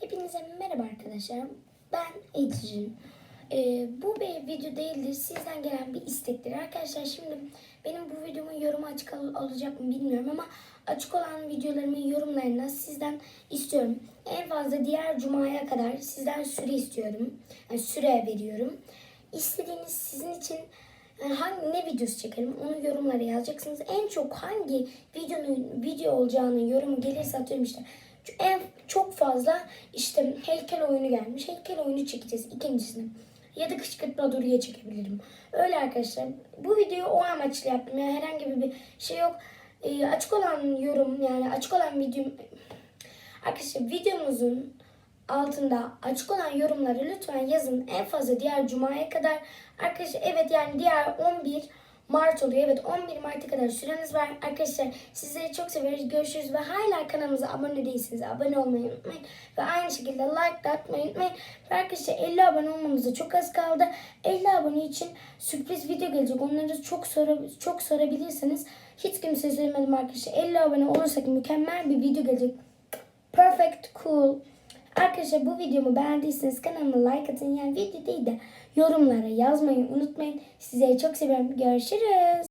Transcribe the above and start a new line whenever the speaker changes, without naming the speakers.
Hepinize merhaba arkadaşlar. Ben Ecrin. Ee, bu bir video değildir. Sizden gelen bir istektir. Arkadaşlar şimdi benim bu videomun yorumu açık al- alacak mı bilmiyorum ama açık olan videolarımın yorumlarını sizden istiyorum. En fazla diğer cumaya kadar sizden süre istiyorum. Yani süre veriyorum. İstediğiniz sizin için yani hangi ne videosu çekelim onu yorumlara yazacaksınız. En çok hangi videonun video olacağını yorumu gelirse atıyorum işte en çok fazla işte heykel oyunu gelmiş. Heykel oyunu çekeceğiz ikincisini. Ya da kışkırtma duruya çekebilirim. Öyle arkadaşlar. Bu videoyu o amaçla yaptım. Yani herhangi bir şey yok. Ee, açık olan yorum yani açık olan video Arkadaşlar videomuzun altında açık olan yorumları lütfen yazın. En fazla diğer cumaya kadar. Arkadaşlar evet yani diğer 11 Mart oluyor. Evet 11 Mart'a kadar süreniz var. Arkadaşlar sizleri çok seviyoruz. Görüşürüz ve hala kanalımıza abone değilseniz abone olmayı unutmayın. Ve aynı şekilde like de atmayı unutmayın. Ve arkadaşlar 50 abone olmamıza çok az kaldı. 50 abone için sürpriz video gelecek. Onları çok sor çok sorabilirsiniz. Hiç kimseye söylemedim arkadaşlar. 50 abone olursak mükemmel bir video gelecek. Perfect cool. Arkadaşlar bu videomu beğendiyseniz kanalıma like atın. Yani video değil de yorumlara yazmayı unutmayın. Sizleri çok seviyorum. Görüşürüz.